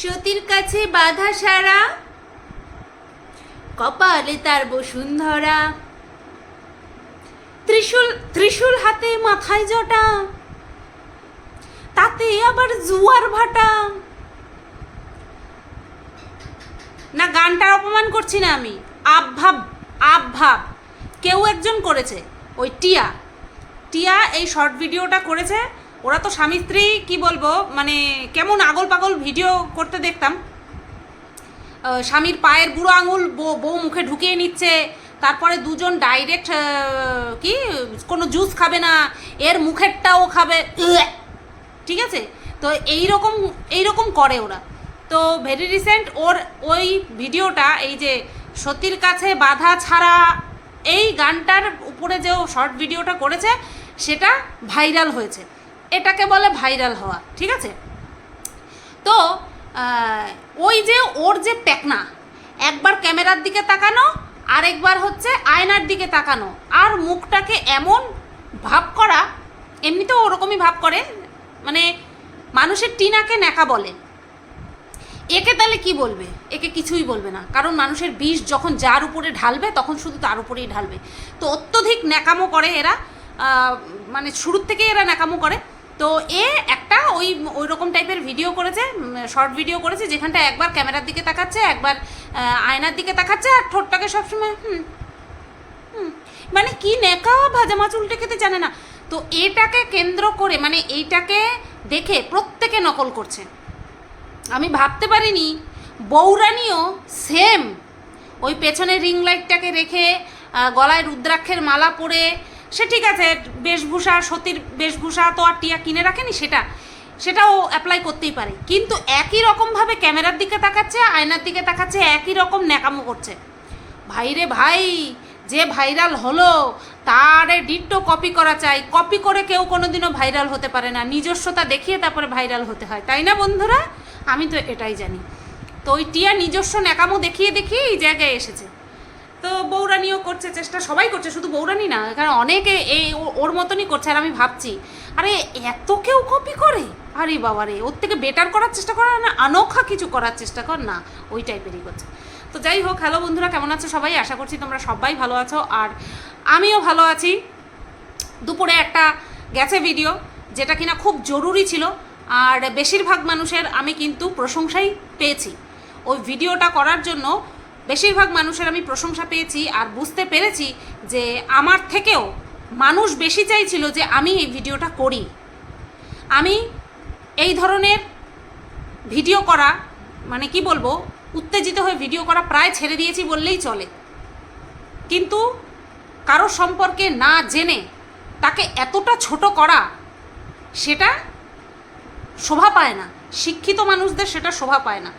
সতীর কাছে বাধা সারা। কপালে তার বসুন্ধরা ত্রিশূল ত্রিশূল হাতে মাথায় জটা। তাতে আবার জুয়ার ভাটা। না, গানটার অপমান করছি না আমি। আবভাব আবভাব কেউ একজন করেছে। ওই টিয়া। টিয়া এই শর্ট ভিডিওটা করেছে। ওরা তো স্বামী স্ত্রী, কি বলব? মানে কেমন আগল পাগল ভিডিও করতে দেখতাম। স্বামীর পায়ের বুড়ো আঙুল বউ- মুখে ঢুকিয়ে নিচ্ছে, তারপরে দুজন ডাইরেক্ট কি? কোনো জুস খাবে না, এর মুখেরটাও খাবে। ঠিক আছে? তো এই রকম এই রকম করে ওরা। তো ভেরি রিসেন্ট ওর ওই ভিডিওটা, এই যে সতীর কাছে বাধা ছাড়া এই গানটার উপরে যে শর্ট ভিডিওটা করেছে, সেটা ভাইরাল হয়েছে। এটাকে বলে ভাইরাল হওয়া, ঠিক আছে? তো ওই যে ওর যে প্যাকনা একবার ক্যামেরার দিকে তাকানো, আরেকবার হচ্ছে আয়নার দিকে তাকানো, আর মুখটাকে এমন ভাব করা, এমনিতেও ওরকমই ভাব করে মানে মানুষের টিনাকে ন্যাকা বলে। একে তাহলে কি বলবে? একে কিছুই বলবে না, কারণ মানুষের বিষ যখন যার উপরে ঢালবে, তখন শুধু তার উপরেই ঢালবে। তো অত্যধিক ন্যাকামো করে এরা মানে শুরুর থেকে এরা ন্যাকামো করে। তো এ একটা ওই ওই রকম টাইপের ভিডিও করেছে শর্ট ভিডিও করেছে যেখানটা একবার ক্যামেরার দিকে তাকাচ্ছে একবার আয়নার দিকে তাকাচ্ছে আর ঠোঁটটাকে সবসময় হুম হুম, মানে কি নেকা ভাজা মাছ উল্টে খেতে জানে না। তো এটাকে কেন্দ্র করে মানে এইটাকে দেখে প্রত্যেকে নকল করছে। আমি ভাবতে পারিনি বৌরানিও সেম ওই পেছনে রিং লাইটটাকে রেখে গলায় রুদ্রাক্ষের মালা পরে সে ঠিক আছে, বেশভূষা, সতীর বেশভূষা তো আর টিয়া কিনে রাখেনি সেটা, সেটাও অ্যাপ্লাই করতেই পারে। কিন্তু একই রকমভাবে ক্যামেরার দিকে তাকাচ্ছে, আয়নার দিকে তাকাচ্ছে, একই রকম ন্যাকামো করছে। ভাইরে ভাই, যে ভাইরাল হলো, তারে ডিট্টো কপি করা চাই। কপি করে কেউ কোনোদিনও ভাইরাল হতে পারে না। নিজস্বতা দেখিয়ে তারপরে ভাইরাল হতে হয়। তাই না বন্ধুরা? আমি তো এটাই জানি। তো ওই টিয়া নিজস্ব ন্যাকামো দেখিয়ে দেখিয়ে এই জায়গায় এসেছে। তো বৌরানিও করছে, চেষ্টা সবাই করছে, শুধু বৌরানি না, কারণ অনেকে এই ওর মতনই করছে আর আমি ভাবছি, আরে এত কেউ কপি করে? আরে বাবা রে ওর থেকে বেটার করার চেষ্টা কর না, আনোখা কিছু করার চেষ্টা কর, না, ওই টাইপেরই করছে। তো যাই হোক হ্যালো বন্ধুরা, কেমন আছো সবাই? আশা করছি তোমরা সবাই ভালো আছো, আর আমিও ভালো আছি। দুপুরে একটা গেছে ভিডিও যেটা কিনা খুব জরুরি ছিল, আর বেশিরভাগ মানুষের আমি কিন্তু প্রশংসাই পেয়েছি। ওই ভিডিওটা করার জন্য বেশিরভাগ মানুষের আমি প্রশংসা পেয়েছি আর বুঝতে পেরেছি যে আমার থেকেও মানুষ বেশি চাইছিল যে আমি এই ভিডিওটা করি। আমি এই ধরনের ভিডিও করা মানে কি বলব, উত্তেজিত হয়ে ভিডিও করা প্রায় ছেড়ে দিয়েছি বললেই চলে। কিন্তু কারও সম্পর্কে না জেনে তাকে এতটা ছোট করা সেটা শোভা পায় না। শিক্ষিত মানুষদের সেটা শোভা পায় না।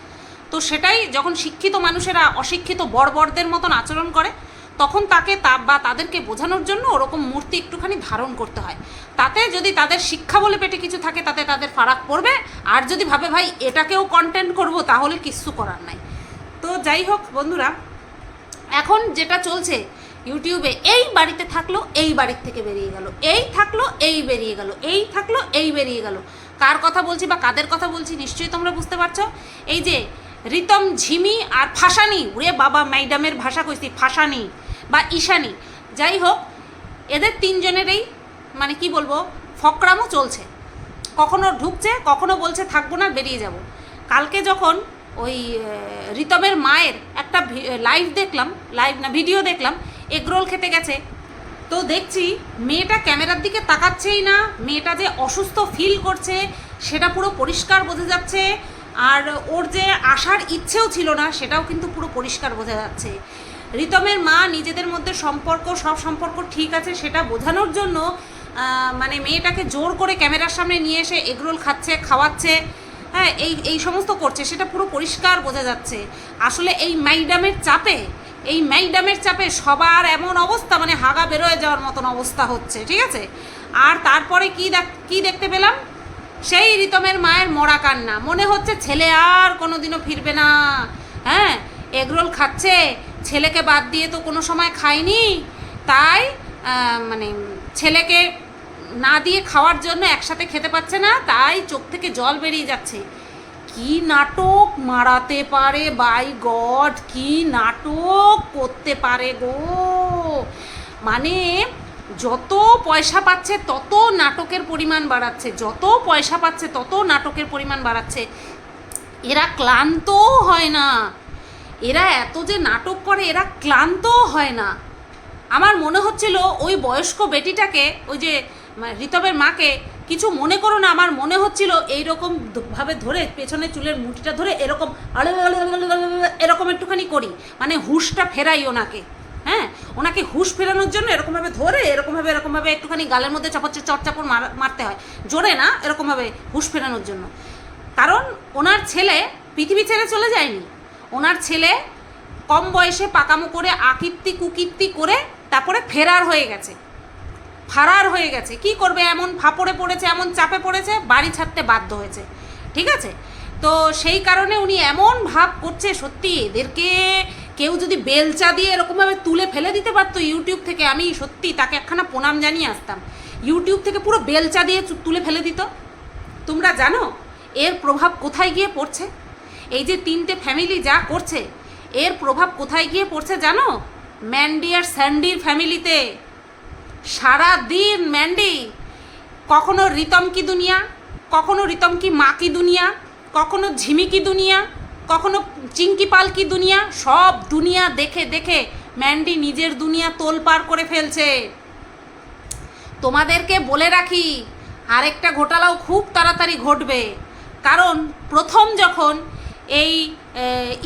তো সেটাই যখন শিক্ষিত মানুষেরা অশিক্ষিত বড়দের মতন আচরণ করে, তখন তাকে তা বা তাদেরকে বোঝানোর জন্য ওরকম মূর্তি একটুখানি ধারণ করতে হয়। তাতে যদি তাদের শিক্ষা বলে পেটে কিছু থাকে, তাতে তাদের ফারাক পড়বে। আর যদি ভাবে, ভাই, এটাকেও কন্টেন্ট করব, তাহলে কিচ্ছু করার নাই। তো যাই হোক বন্ধুরা, এখন যেটা চলছে, ইউটিউবে এই বাড়িতে থাকল, এই বাড়ির থেকে বেরিয়ে গেল। এই থাকল, এই বেরিয়ে গেল। এই থাকল, এই বেরিয়ে গেল। কার কথা বলছি বা কাদের কথা বলছি, নিশ্চয়ই তোমরা বুঝতে পারছ। এই যে রিতম, ঝিমি আর ফাঁসানি। ওরে বাবা, ম্যাডামের ভাষা কইছি, ফাঁসানি বা ঈশানি। যাই হোক এদের তিনজনেরই মানে কি বলব ফকরামও চলছে। কখনো ঢুকছে, কখনো বলছে, থাকব না, বেরিয়ে যাব। কালকে যখন ওই রিতমের মায়ের একটা লাইভ দেখলাম লাইভ না ভিডিও দেখলাম, এগরোল খেতে গেছে। তো দেখছি, মেয়েটা ক্যামেরার দিকে তাকাচ্ছেই না। মেয়েটা যে অসুস্থ ফিল করছে, সেটা পুরো পরিষ্কার বোঝা যাচ্ছে। আর ওর যে আসার ইচ্ছেও ছিল না, সেটাও কিন্তু পুরো পরিষ্কার বোঝা যাচ্ছে। রিতমের মা নিজেদের মধ্যে সম্পর্ক, সব সম্পর্ক ঠিক আছে, সেটা বোঝানোর জন্য মানে মেয়েটাকে জোর করে ক্যামেরার সামনে নিয়ে এসে এগরোল খাচ্ছে, খাওয়াচ্ছে হ্যাঁ এই এই সমস্ত করছে, সেটা পুরো পরিষ্কার বোঝা যাচ্ছে। আসলে এই ম্যাডামের চাপে, এই ম্যাডামের চাপে সবার এমন অবস্থা মানে হাগা বেরোয় যাওয়ার মতন অবস্থা হচ্ছে, ঠিক আছে? আর তারপরে কি দেখ, কী দেখতে পেলাম? সেই রিতমের মায়ের মরা কান্না। মনে হচ্ছে ছেলে আর কোনোদিনও ফিরবে না। হ্যাঁ এগরোল খাচ্ছে, ছেলেকে বাদ দিয়ে তো কোনো সময় খায়নি। তাই মানে ছেলেকে না দিয়ে খাওয়ার জন্য একসাথে খেতে পাচ্ছে না, তাই চোখ থেকে জল বেরিয়ে যাচ্ছে। কি নাটক মারাতে পারে, বাই গড, কি নাটক করতে পারে গো। মানে যত পয়সা পাচ্ছে, তত নাটকের পরিমাণ বাড়াচ্ছে, যত পয়সা পাচ্ছে, তত নাটকের পরিমাণ বাড়াচ্ছে। এরা ক্লান্তও হয় না। এরা এত যে নাটক করে, এরা ক্লান্তও হয় না। আমার মনে হচ্ছিল ওই বয়স্ক বেটিটাকে, ওই যে ঋতবের মাকে, কিছু মনে করো না, আমার মনে হচ্ছিল এইরকম ভাবে ধরে পেছনে চুলের মুঠিটা ধরে এরকম এরকম একটুখানি করি। মানে হুশটা ফেরাই ওনাকে। হ্যাঁ? ওনাকে হুশ ফেরানোর জন্য এরকমভাবে ধরে, এরকমভাবে এরকমভাবে একটুখানি গালের মধ্যে চাপড় চটচাপড় মার- মারতে হয়। জোরে না, এরকমভাবে হুশ ফেরানোর জন্য। কারণ ওনার ছেলে পৃথিবী ছেড়ে চলে যায়নি। ওনার ছেলে কম বয়সে পাকামো করে আকীর্তি কুকীর্তি করে তারপরে ফেরার হয়ে গেছে। ফারার হয়ে গেছে। কি করবে? এমন ফাপড়ে পড়েছে, এমন চাপে পড়েছে, বাড়ি ছাড়তে বাধ্য হয়েছে। ঠিক আছে? তো সেই কারণে উনি এমন ভাব করছে, সত্যি এদেরকে কেউ যদি বেলচা দিয়ে এরকমভাবে তুলে ফেলে দিতে পারতো ইউটিউব থেকে, আমি সত্যি তাকে একখানা প্রণাম জানিয়ে আসতাম। ইউটিউব থেকে পুরো বেলচা দিয়ে তুলে ফেলে দিত। তোমরা জানো, এর প্রভাব কোথায় গিয়ে পড়ছে? এই যে তিনটে ফ্যামিলি যা করছে, এর প্রভাব কোথায় গিয়ে পড়ছে জানো? ম্যান্ডি আর স্যান্ডির ফ্যামিলিতে সারা দিন ম্যান্ডি কখনো রিতম কি দুনিয়া, কখনো রিতম কি মা কি দুনিয়া, কখনো ঝিমি কি দুনিয়া কখনো চিঙ্কি পালকি দুনিয়া? সব দুনিয়া দেখে দেখে ম্যান্ডি নিজের দুনিয়া তোলপার করে ফেলছে। তোমাদেরকে বলে রাখি, আরেকটা ঘোটালাও খুব তাড়াতাড়ি ঘটবে। কারণ প্রথম যখন এই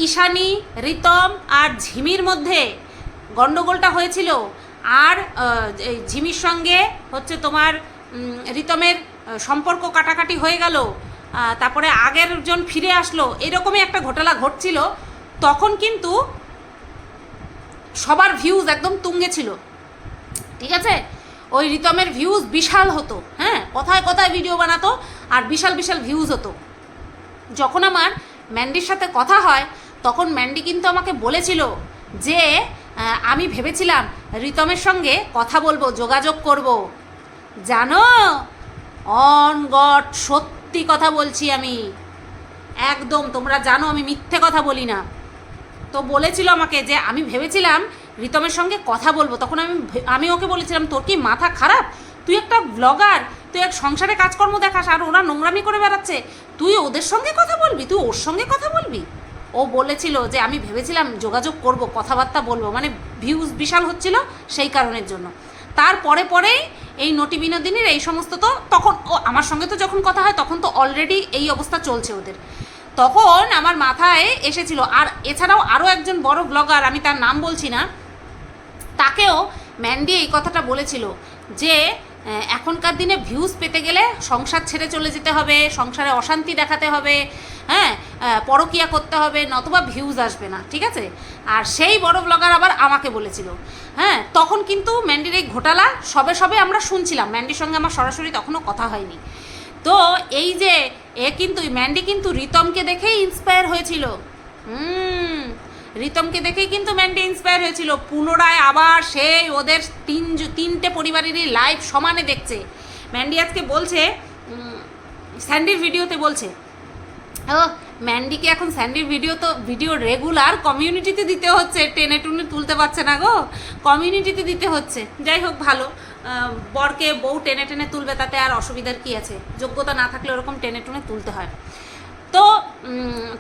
ঈশানী, রিতম আর ঝিমির মধ্যে গণ্ডগোলটা হয়েছিল, আর ঝিমির সঙ্গে হচ্ছে তোমার রিতমের সম্পর্ক কাটাকাটি হয়ে গেল তারপরে আগের জন ফিরে আসলো, এরকমই একটা ঘোটালা ঘটছিল। তখন কিন্তু সবার ভিউজ একদম তুঙ্গে ছিল। ঠিক আছে? ওই রিতমের ভিউজ বিশাল হতো হ্যাঁ? কথায় কথায় ভিডিও বানাতো আর বিশাল বিশাল ভিউজ হতো। যখন আমার ম্যান্ডির সাথে কথা হয়, তখন ম্যান্ডি কিন্তু আমাকে বলেছিল যে আমি ভেবেছিলাম রিতমের সঙ্গে কথা বলব, যোগাযোগ করব। জানো? অন গড সত্যি কথা বলছি আমি। একদম, তোমরা জানো আমি মিথ্যে কথা বলি না। তো বলেছিল আমাকে যে, আমি ভেবেছিলাম রিতমের সঙ্গে কথা বলব। তখন আমি আমি ওকে বলেছিলাম, তোর কি মাথা খারাপ? তুই একটা ব্লগার তুই এক সংসারে কাজকর্ম দেখাস, আর ওরা নোংরামি করে বেড়াচ্ছে। তুই ওদের সঙ্গে কথা বলবি? তুই ওর সঙ্গে কথা বলবি? ও বলেছিল যে, আমি ভেবেছিলাম যোগাযোগ করব, কথাবার্তা বলব। মানে ভিউজ বিশাল হচ্ছিল সেই কারণের জন্য। তারপরে পরেই এই নটি বিনোদিনীর এই সমস্ত তো তখন ও আমার সঙ্গে তো যখন কথা হয় তখন তো অলরেডি এই অবস্থা চলছে ওদের। তখন আমার মাথায় এসেছিল, আর এছাড়াও আরও একজন বড় ব্লগার আমি তার নাম বলছি না, তাকেও ম্যান্ডি এই কথাটা বলেছিল যে এখনকার দিনে ভিউজ পেতে গেলে সংসার ছেড়ে চলে যেতে হবে, সংসারে অশান্তি দেখাতে হবে হ্যাঁ পরকিয়া করতে হবে, নতুবা ভিউজ আসবে না, ঠিক আছে? আর সেই বড় ব্লগার আবার আমাকে বলেছিল হ্যাঁ তখন কিন্তু ম্যান্ডির এই ঘোটালা সবে সবে আমরা শুনছিলাম ম্যান্ডির সঙ্গে আমার সরাসরি তখনও কথা হয়নি। তো এই যে, এ কিন্তু ম্যান্ডি কিন্তু রিতমকে দেখেই ইন্সপায়ার হয়েছিল। হুম রিতমকে দেখেই কিন্তু ম্যান্ডি ইন্সপায়ার হয়েছিল। পুনরায় আবার সেই ওদের তিন তিনটে পরিবারেরই লাইভ সমানে দেখছে। ম্যান্ডি আজকে বলছে স্যান্ডির ভিডিওতে বলছে ও ম্যান্ডিকে এখন স্যান্ডির ভিডিও তো, ভিডিও রেগুলার কমিউনিটিতে দিতে হচ্ছে। টেনে টুনে তুলতে পারছে না গো। কমিউনিটিতে দিতে হচ্ছে। যাই হোক, ভালো। বরকে বউ টেনে টেনে তুলবে, তাতে আর অসুবিধার কি আছে? যোগ্যতা না থাকলে ওরকম টেনে টুনে তুলতে হয়। তো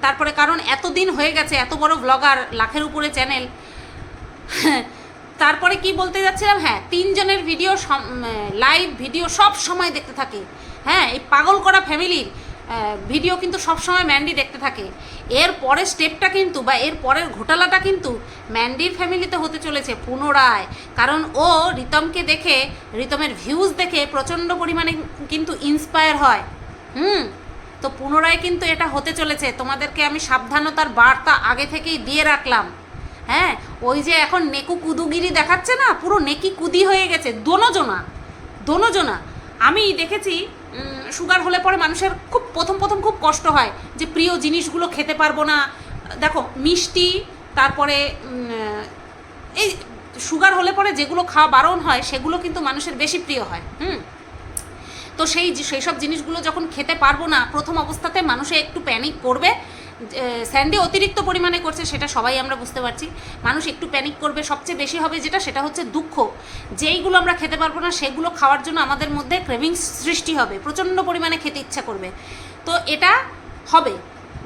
তারপরে কারণ এতদিন হয়ে গেছে, এত বড় ব্লগার লাখের উপরে চ্যানেল তারপরে কি বলতে যাচ্ছিলাম? হ্যাঁ তিনজনের ভিডিও লাইভ ভিডিও সব সময় দেখতে থাকে। হ্যাঁ এই পাগল করা ফ্যামিলির ভিডিও কিন্তু সব সময় ম্যান্ডি দেখতে থাকে। এর পরের স্টেপটা কিন্তু বা এর পরের ঘোটালাটা কিন্তু ম্যান্ডির ফ্যামিলিতে হতে চলেছে পুনরায়। কারণ ও রিতমকে দেখে, রিতমের ভিউজ দেখে প্রচণ্ড পরিমাণে কিন্তু ইন্সপায়ার হয়। হুম? তো পুনরায় কিন্তু এটা হতে চলেছে। তোমাদেরকে আমি সাবধানতার বার্তা আগে থেকেই দিয়ে রাখলাম। হ্যাঁ ওই যে এখন নেকু কুদুগিরি দেখাচ্ছে না, পুরো নেকি কুদি হয়ে গেছে। দোনোজনা দোনোজনা। আমি দেখেছি সুগার হলে পরে মানুষের খুব, প্রথম প্রথম খুব কষ্ট হয় যে প্রিয় জিনিসগুলো খেতে পারব না। দেখো, মিষ্টি, তারপরে এই সুগার হলে পরে যেগুলো খাওয়া বারণ হয়, সেগুলো কিন্তু মানুষের বেশি প্রিয় হয়। হুম? তো সেই সেই সব জিনিসগুলো যখন খেতে পারব না, প্রথম অবস্থাতে মানুষে একটু প্যানিক করবে। স্যান্ডি অতিরিক্ত পরিমাণে করছে, সেটা সবাই আমরা বুঝতে পারছি। মানুষ একটু প্যানিক করবে, সবচেয়ে বেশি হবে যেটা, সেটা হচ্ছে দুঃখ। যেইগুলো আমরা খেতে পারব না, সেগুলো খাওয়ার জন্য আমাদের মধ্যে ক্রেভিংস সৃষ্টি হবে, প্রচণ্ড পরিমাণে খেতে ইচ্ছা করবে। তো এটা হবে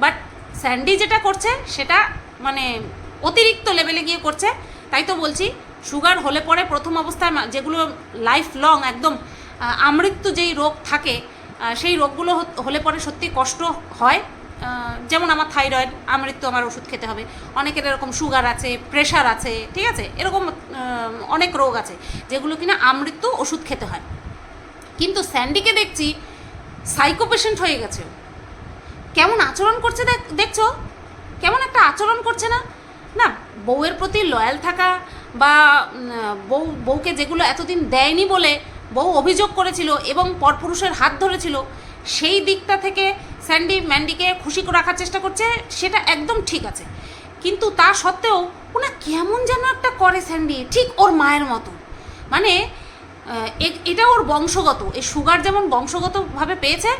বাট স্যান্ডি যেটা করছে, সেটা মানে অতিরিক্ত লেভেলে গিয়ে করছে। তাই তো বলছি সুগার হলে পরে প্রথম অবস্থায় যেগুলো লাইফ লং একদম আমৃত্যু যেই রোগ থাকে সেই রোগগুলো হলে পরে সত্যি কষ্ট হয়। যেমন আমার থাইরয়েড, আমৃত্যু আমার ওষুধ খেতে হবে। অনেকের এরকম সুগার আছে, প্রেশার আছে, ঠিক আছে? এরকম অনেক রোগ আছে, যেগুলো কিনা আমৃত্যু ওষুধ খেতে হয়। কিন্তু স্যান্ডিকে দেখছি, সাইকো পেশেন্ট হয়ে গেছে। কেমন আচরণ করছে দেখ- দেখছ? কেমন একটা আচরণ করছে না? না, বউয়ের প্রতি লয়াল থাকা বা বউ, বউকে যেগুলো এতদিন দেয়নি বলে বউ অভিযোগ করেছিল এবং পরপুরুষের হাত ধরেছিল, সেই দিকটা থেকে স্যান্ডি ম্যান্ডিকে খুশি রাখার চেষ্টা করছে, সেটা একদম ঠিক আছে। কিন্তু তা সত্ত্বেও ওনা কেমন যেন একটা করে স্যান্ডি, ঠিক ওর মায়ের মতো। মানে এটা ওর বংশগত এই সুগার যেমন বংশগতভাবে পেয়েছে,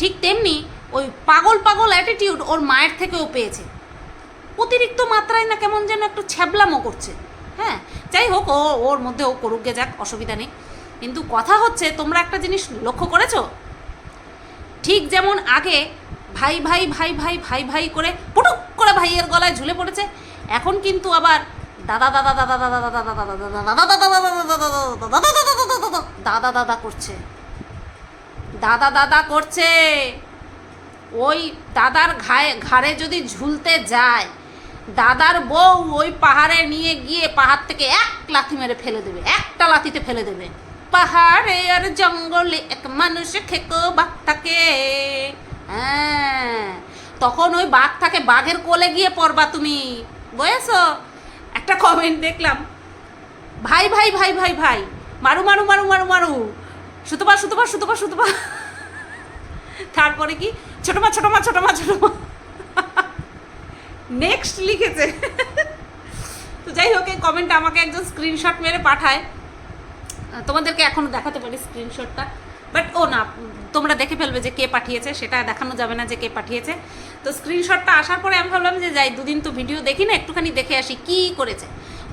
ঠিক তেমনি ওই পাগল পাগল অ্যাটিটিউড ওর মায়ের থেকেও পেয়েছে। অতিরিক্ত মাত্রায় না কেমন যেন একটু ছ্যাবলামো করছে। হ্যাঁ যাই হোক, ও, ওর মধ্যে ও করুক গে যাক, অসুবিধা নেই। কিন্তু কথা হচ্ছে তোমরা একটা জিনিস লক্ষ্য করেছ ঠিক যেমন আগে ভাই ভাই ভাই ভাই ভাই ভাই করে পুটুক করে ভাইয়ের গলায় ঝুলে পড়েছে এখন কিন্তু আবার দাদা দাদা দাদা দাদা দাদা দাদা দাদা দাদা দাদা দাদা দাদা করছে দাদা দাদা করছে ওই দাদার ঘায়ে ঘাড়ে যদি ঝুলতে যায় দাদার বউ ওই পাহাড়ে নিয়ে গিয়ে পাহাড় থেকে এক লাথি মেরে ফেলে দেবে একটা লাথিতে ফেলে দেবে পাহাড়ে আর জঙ্গলে এক মানুষ খেকো বাঘ থাকে। হ্যাঁ তখন ওই বাঘ থাকে বাঘের কোলে গিয়ে পড়বা তুমি। বুঝেছ? একটা কমেন্ট দেখলাম। ভাই ভাই ভাই ভাই ভাই, মারু মারু মারু মারু মারু। সুতপা সুতপা সুতপা সুতপা। তারপরে কি? ছোট মা ছোট মা ছোট মা ছোট মা নেক্সট লিখেছে। তো যাই হোক, এই কমেন্ট আমাকে একজন স্ক্রিনশট মেরে পাঠায়। তোমাদেরকে এখনও দেখাতে পারি স্ক্রিনশটটা বাট ও না, তোমরা দেখে ফেলবে যে কে পাঠিয়েছে, সেটা দেখানো যাবে না যে কে পাঠিয়েছে। তো স্ক্রিনশটটা আসার পরে আমি ভাবলাম যে যাই, দুদিন তো ভিডিও দেখি না, একটুখানি দেখে আসি কি করেছে।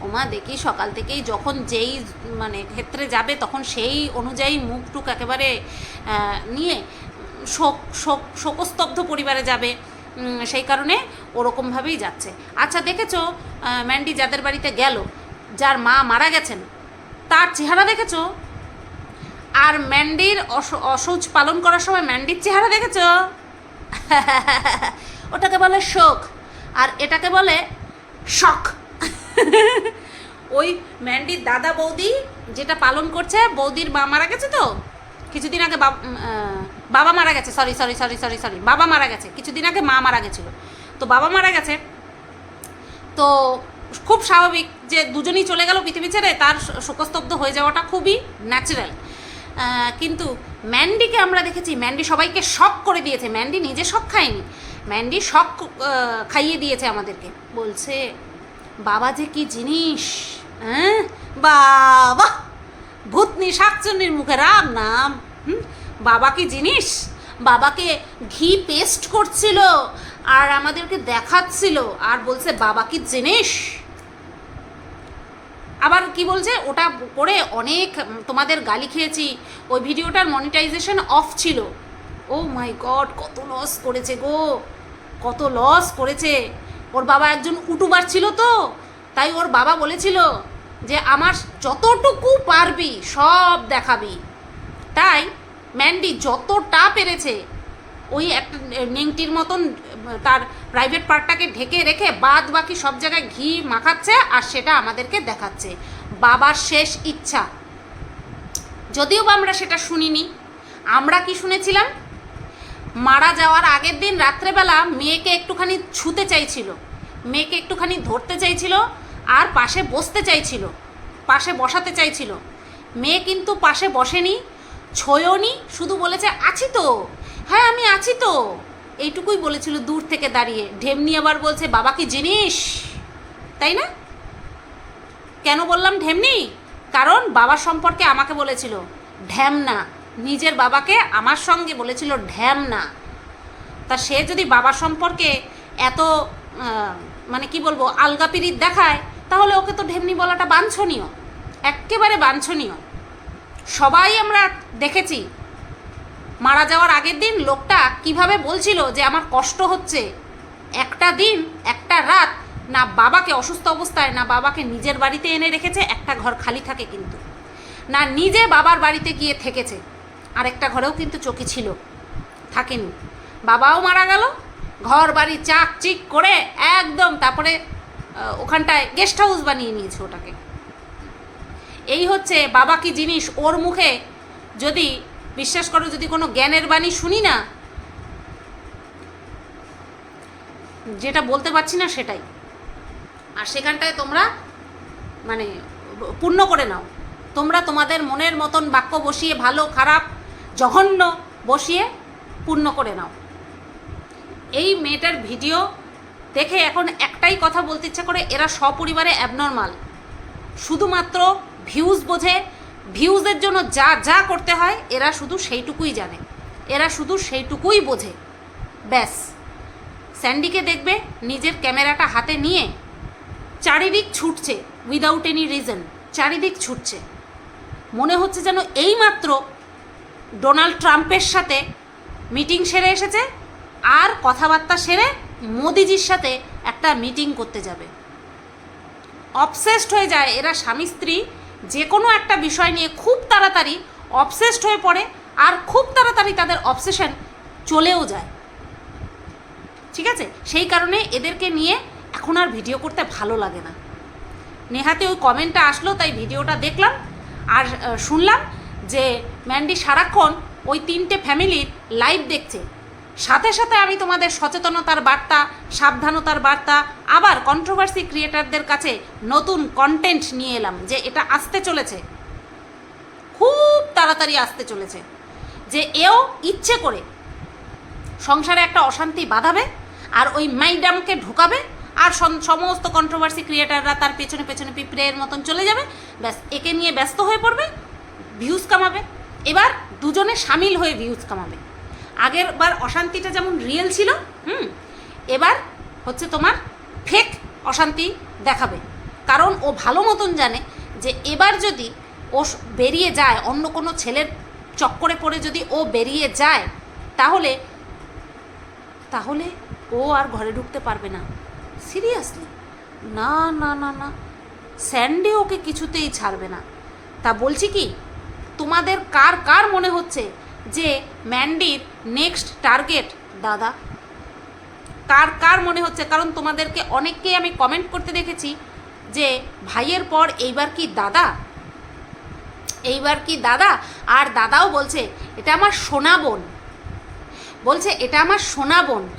ওমা, দেখি সকাল থেকেই যখন যেই মানে ক্ষেত্রে যাবে তখন সেই অনুযায়ী মুখ টুক একেবারে নিয়ে শোক শোক, শোকস্তব্ধ পরিবারে যাবে। সেই কারণে ওরকমভাবেই যাচ্ছে। আচ্ছা দেখেছ ম্যান্ডি যাদের বাড়িতে গেল, যার মা মারা গেছেন তার চেহারা দেখেছ? আর ম্যান্ডির অস- অসৌচ পালন করার সময় ম্যান্ডির চেহারা দেখেছ? ওটাকে বলে শোক, আর এটাকে বলে শখ। ওই ম্যান্ডির দাদা বৌদি যেটা পালন করছে, বৌদির মা মারা গেছে তো? কিছুদিন আগে বাবা মারা গেছে sorry sorry sorry sorry sorry বাবা মারা গেছে, কিছুদিন আগে মা মারা গেছিল। তো বাবা মারা গেছে। তো খুব স্বাভাবিক যে দুজনেই চলে গেল পৃথিবী ছেড়ে, তার শোকস্তব্ধ হয়ে যাওয়াটা খুবই ন্যাচারাল কিন্তু ম্যান্ডিকে আমরা দেখেছি, ম্যান্ডি সবাইকে শখ করে দিয়েছে। ম্যান্ডি নিজে শখ খায়নি। ম্যান্ডি শখ খাইয়ে দিয়েছে আমাদেরকে। বলছে, বাবা যে কি জিনিস হ্যাঁ? বাবা, ভূতনি শাকচুন্নির মুখে রাম নাম। হুম? বাবা কি জিনিস? বাবাকে ঘি পেস্ট করছিল। আর আমাদেরকে দেখাচ্ছিল আর বলছে, বাবা কি জিনিস আবার কি বলছে, ওটা করে অনেক তোমাদের গালি খেয়েছি। ওই ভিডিওটার মনিটাইজেশন অফ ছিল। ও মাই গড কত লস করেছে গো। কত লস করেছে। ওর বাবা একজন উটুবার ছিল তো, তাই ওর বাবা বলেছিল যে, আমার যতটুকু পারবি, সব দেখাবি। তাই ম্যান্ডি যতটা পেরেছে, ওই একটা নেংটির মতন তার প্রাইভেট পার্টটাকে ঢেকে রেখে বাদ বাকি সব জায়গায় ঘি মাখাচ্ছে আর সেটা আমাদেরকে দেখাচ্ছে। বাবার শেষ ইচ্ছা। যদিও বা আমরা সেটা শুনিনি, আমরা কি শুনেছিলাম? মারা যাওয়ার আগের দিন রাত্রেবেলা মেয়েকে একটুখানি ছুতে চাইছিল, মেয়েকে একটুখানি ধরতে চাইছিল আর পাশে বসতে চাইছিল, পাশে বসাতে চাইছিল। মেয়ে কিন্তু পাশে বসেনি, ছোয়নি, শুধু বলেছে, আছি তো হ্যাঁ আমি আছি তো। এইটুকুই বলেছিল দূর থেকে দাঁড়িয়ে। ঢেমনি আবার বলছে, বাবা কি জিনিস? তাই না? কেন বললাম ঢেমনি? কারণ বাবার সম্পর্কে আমাকে বলেছিল ঢ্যামনা নিজের বাবাকে আমার সঙ্গে বলেছিল, ঢ্যাম না। তা সে যদি বাবা সম্পর্কে এত মানে কি বলব, আলগা আলগাপিরিত দেখায়, তাহলে ওকে তো ঢেমনি বলাটা বাঞ্ছনীয়। এক্কেবারে বাঞ্ছনীয়। সবাই আমরা দেখেছি মারা যাওয়ার আগের দিন লোকটা কীভাবে বলছিল যে আমার কষ্ট হচ্ছে? একটা দিন, একটা রাত, না বাবাকে অসুস্থ অবস্থায়, না বাবাকে নিজের বাড়িতে এনে রেখেছে, একটা ঘর খালি থাকে কিন্তু। না নিজে বাবার বাড়িতে গিয়ে থেকেছে আর একটা ঘরেও কিন্তু চকি ছিল, থাকেনি। বাবাও মারা গেল, ঘর বাড়ি চাক চিক করে একদম তারপরে ওখানটায় গেস্ট হাউস বানিয়ে নিয়েছে ওটাকে। এই হচ্ছে বাবা কি জিনিস ওর মুখে যদি বিশ্বাস করো, যদি কোনো জ্ঞানের বাণী শুনি না, যেটা বলতে পারছি না সেটাই। আর সেখানটায় তোমরা মানে পূর্ণ করে নাও। তোমরা তোমাদের মনের মতন বাক্য বসিয়ে, ভালো, খারাপ, জঘন্য বসিয়ে পূর্ণ করে নাও। এই মেয়েটার ভিডিও দেখে এখন একটাই কথা বলতে ইচ্ছা করে, এরা সপরিবারে অ্যাবনর্মাল শুধুমাত্র ভিউজ বোঝে ভিউজের জন্য যা যা করতে হয়, এরা শুধু সেইটুকুই জানে। এরা শুধু সেইটুকুই বোঝে। ব্যাস। স্যান্ডিকে দেখবে নিজের ক্যামেরাটা হাতে নিয়ে চারিদিক ছুটছে উইদাউট এনি রিজন চারিদিক ছুটছে। মনে হচ্ছে যেন এইমাত্র ডোনাল্ড ট্রাম্পের সাথে মিটিং সেরে এসেছে, আর কথাবার্তা সেরে মোদিজির সাথে একটা মিটিং করতে যাবে। অবসেসড হয়ে যায় এরা স্বামী স্ত্রী যে কোনো একটা বিষয় নিয়ে খুব তাড়াতাড়ি অবসেসড হয়ে পড়ে আর খুব তাড়াতাড়ি তাদের অবসেশন চলেও যায়। ঠিক আছে? সেই কারণে এদেরকে নিয়ে এখন আর ভিডিও করতে ভালো লাগে না। নেহাতে ওই কমেন্টটা আসলো, তাই ভিডিওটা দেখলাম আর শুনলাম যে ম্যান্ডি সারাক্ষণ ওই তিনটে ফ্যামিলির লাইভ দেখছে। সাথে সাথে আমি তোমাদের সচেতনতার বার্তা, সাবধানতার বার্তা, আবার কন্ট্রোভার্সি ক্রিয়েটারদের কাছে নতুন কন্টেন্ট নিয়ে এলাম যে এটা আসতে চলেছে। খুব তাড়াতাড়ি আসতে চলেছে। যে এও ইচ্ছে করে সংসারে একটা অশান্তি বাঁধাবে আর ওই মাইডামকে ঢোকাবে আর সমস্ত কন্ট্রোভার্সি ক্রিয়েটাররা তার পেছনে পেছনে পিঁপড়ের মতন চলে যাবে। ব্যাস, একে নিয়ে ব্যস্ত হয়ে পড়বে ভিউজ কামাবে। এবার দুজনে সামিল হয়ে ভিউজ কামাবে। আগের বার অশান্তিটা যেমন রিয়েল ছিল, হুম, এবার হচ্ছে তোমার ফেক অশান্তি দেখাবে। কারণ ও ভালো মতন জানে যে এবার যদি ও বেরিয়ে যায়, অন্য কোনো ছেলের চক্করে পড়ে যদি ও বেরিয়ে যায়, তাহলে তাহলে ও আর ঘরে ঢুকতে পারবে না। সিরিয়াসলি না না না না। স্যান্ডে ওকে কিছুতেই ছাড়বে না। তা বলছি কি, তোমাদের কার কার মনে হচ্ছে যে ম্যান্ডির নেক্সট টার্গেট, দাদা। কার কার মনে হচ্ছে? কারণ তোমাদেরকে অনেককেই আমি কমেন্ট করতে দেখেছি যে, ভাইয়ের পর এইবার কি দাদা? এইবার কি দাদা? আর দাদাও বলছে, এটা আমার সোনা বোন। বলছে, এটা আমার সোনা বোন।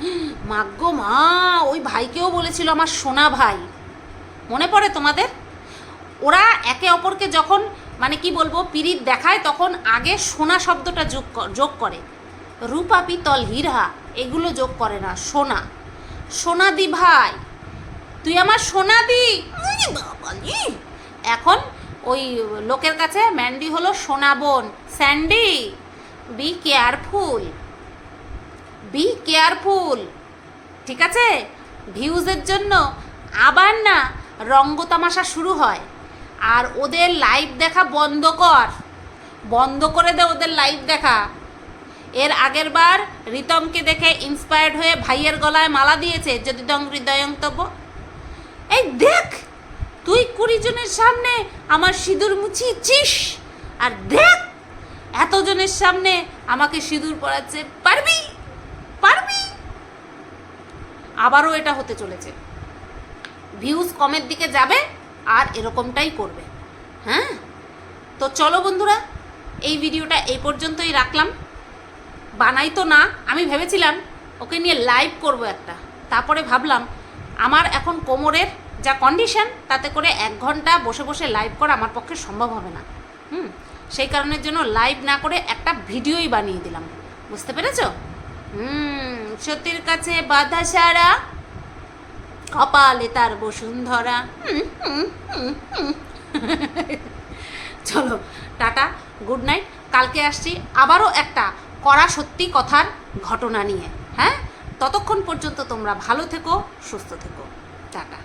মাগ্য মা, ওই ভাইকেও বলেছিল আমার সোনা ভাই। মনে পড়ে তোমাদের? ওরা একে অপরকে যখন মানে কি বলব পিরিত দেখায় তখন আগে সোনা শব্দটা যোগ যোগ করে। রূপা পিতল, হীরা, এগুলো যোগ করে না, সোনা। সোনাদি ভাই, তুই আমার সোনাদি। এখন ওই লোকের কাছে ম্যান্ডি হলো সোনা বোন। Sandy be careful be careful ঠিক আছে? ভিউজের জন্য আবার না রঙ্গ তামাশা শুরু হয়। আর ওদের লাইভ দেখা বন্ধ কর। বন্ধ করে দে ওদের লাইভ দেখা। এর আগের বার রিতমকে দেখে ইন্সপায়ার্ড হয়ে ভাইয়ের গলায় মালা দিয়েছে, যদি দং হৃদয়ন্তব্য এই দেখ, তুই কুড়ি জনের সামনে আমার সিঁদুর মুছিয়েছিস? আর দেখ, এতজনের সামনে আমাকে সিঁদুর পড়াচ্ছে পারবি? পারবি? আবারও এটা হতে চলেছে। ভিউজ কমের দিকে যাবে। আর এরকমটাই করবে। হ্যাঁ? তো চলো বন্ধুরা, এই ভিডিওটা এই পর্যন্তই রাখলাম। বানাই তো না, আমি ভেবেছিলাম ওকে নিয়ে লাইভ করব একটা। তারপরে ভাবলাম, আমার এখন কোমরের যা কন্ডিশন তাতে করে এক ঘণ্টা বসে বসে লাইভ করা আমার পক্ষে সম্ভব হবে না। হুম? সেই কারণের জন্য লাইভ না করে একটা ভিডিওই বানিয়ে দিলাম। বুঝতে পেরেছ? হুম সত্যির কাছে বাধা সারা কপালে তার বসুন্ধরা। চলো, টাটা, গুড নাইট। কালকে আসছি আবারও একটা করা সত্যি কথার ঘটনা নিয়ে হ্যাঁ? ততক্ষণ পর্যন্ত তোমরা ভালো থেকো, সুস্থ থেকো। টাটা।